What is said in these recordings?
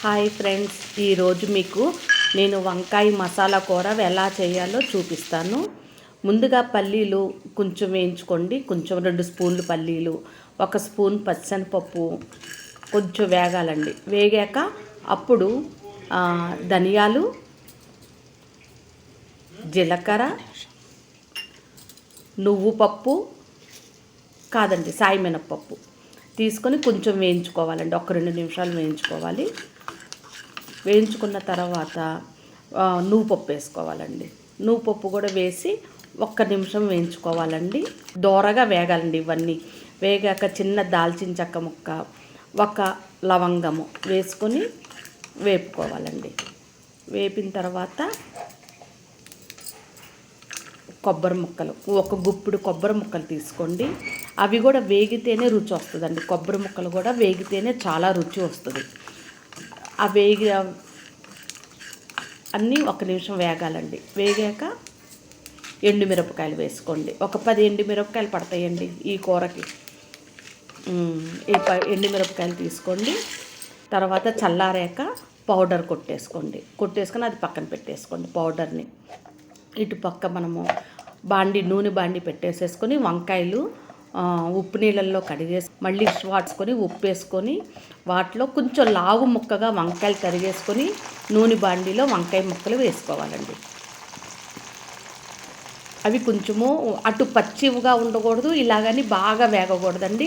Hi friends ఈరోజు మీకు నేను వంకాయ మసాలా కూర ఎలా చేయాలో చూపిస్తాను. ముందుగా పల్లీలు కొంచెం వేయించుకోండి. కొంచెం రెండు స్పూన్లు పల్లీలు ఒక స్పూన్ పచ్చనిపప్పు కొంచెం వేగాలండి. వేగాక అప్పుడు ధనియాలు జీలకర్ర నువ్వు పప్పు కాదండి సాయి మినప్పప్పు తీసుకొని కొంచెం వేయించుకోవాలండి. ఒక రెండు నిమిషాలు వేయించుకోవాలి. వేయించుకున్న తర్వాత నువ్వు పప్పు వేసుకోవాలండి. నువ్వు పప్పు కూడా వేసి ఒక్క నిమిషం వేయించుకోవాలండి. దోరగా వేగాలండి ఇవన్నీ. వేగాక చిన్న దాల్చిన చెక్క ముక్క ఒక లవంగము వేసుకొని వేపుకోవాలండి. వేపిన తర్వాత కొబ్బరి ముక్కలు ఒక గుప్పుడు కొబ్బరి ముక్కలు తీసుకోండి. అవి కూడా వేగితేనే రుచి వస్తుందండి. కొబ్బరి ముక్కలు కూడా వేగితేనే చాలా రుచి వస్తుంది. ఆ వేగి అన్నీ ఒక నిమిషం వేగాలండి. వేగాక ఎండుమిరపకాయలు వేసుకోండి. ఒక పది ఎండుమిరపకాయలు పడతాయండి ఈ కూరకి. ఈ ప ఎండుమిరపకాయలు తీసుకోండి. తర్వాత చల్లారాక పౌడర్ కొట్టేసుకోండి. కొట్టేసుకొని అది పక్కన పెట్టేసుకోండి పౌడర్ని. ఇటు పక్క మనము బాండి నూనె బాండి పెట్టేసేసుకొని వంకాయలు ఉప్పు నీళ్ళల్లో కడిగేసి మళ్ళీ వాడ్చుకొని ఉప్పు వేసుకొని వాటిలో కొంచెం లావు ముక్కగా వంకాయలు కరిగేసుకొని నూనె బాండీలో వంకాయ ముక్కలు వేసుకోవాలండి. అవి కొంచెము అటు పచ్చివిగా ఉండకూడదు ఇలాగని బాగా వేగకూడదండి.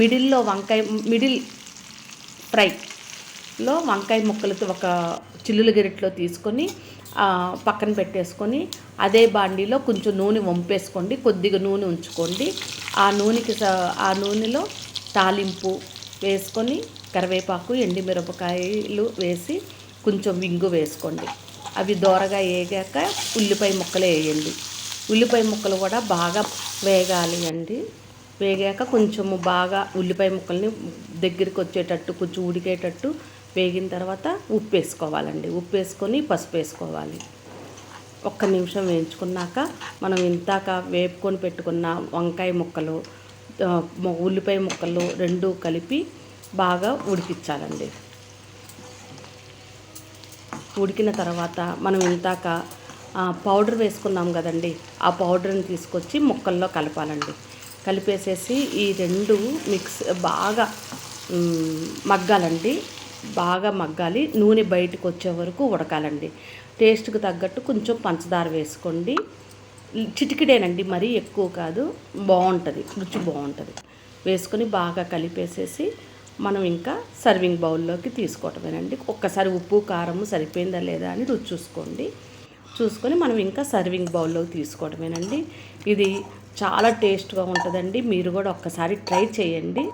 మిడిల్లో వంకాయ మిడిల్ ఫ్రైలో వంకాయ ముక్కలతో ఒక చిల్లుల గిరిట్లో తీసుకొని పక్కన పెట్టేసుకొని అదే బాండీలో కొంచెం నూనె వంపేసుకోండి. కొద్దిగా నూనె ఉంచుకోండి. ఆ నూనెకి స- ఆ నూనెలో తాలింపు వేసుకొని కరివేపాకు ఎండిమిరపకాయలు వేసి కొంచెం వింగు వేసుకోండి. అవి దోరగా వేగాక ఉల్లిపాయ ముక్కలు వేయండి. ఉల్లిపాయ ముక్కలు కూడా బాగా వేగాలి అండి. వేగాక కొంచెము బాగా ఉల్లిపాయ ముక్కల్ని దగ్గరికి వచ్చేటట్టు కొంచెం ఉడికేటట్టు వేగిన తర్వాత ఉప్పు వేసుకోవాలండి. ఉప్పు వేసుకొని పసుపు వేసుకోవాలి. ఒక్క నిమిషం వేయించుకున్నాక మనం ఇంతాక వేపుకొని పెట్టుకున్న వంకాయ ముక్కలు ఉల్లిపాయ ముక్కలు రెండు కలిపి బాగా ఉడికించాలండి. ఉడికిన తర్వాత మనం ఇంతాక పౌడర్ వేసుకున్నాం కదండి ఆ పౌడర్ని తీసుకొచ్చి ముక్కల్లో కలపాలండి. కలిపేసేసి ఈ రెండు మిక్స్ బాగా మగ్గాలండి. బాగా మగ్గాలి. నూనె బయటకు వచ్చే వరకు ఉడకాలండి. టేస్ట్కి తగ్గట్టు కొంచెం పంచదార వేసుకోండి. చిటికిడేనండి మరీ ఎక్కువ కాదు. బాగుంటుంది రుచి బాగుంటుంది వేసుకొని బాగా కలిపేసేసి మనం ఇంకా సర్వింగ్ బౌల్లోకి తీసుకోవటమేనండి. ఒక్కసారి ఉప్పు కారము సరిపోయిందా లేదా అని రుచి చూసుకోండి. చూసుకొని మనం ఇంకా సర్వింగ్ బౌల్లోకి తీసుకోవటమేనండి. ఇది చాలా టేస్ట్గా ఉంటుందండి. మీరు కూడా ఒక్కసారి ట్రై చేయండి.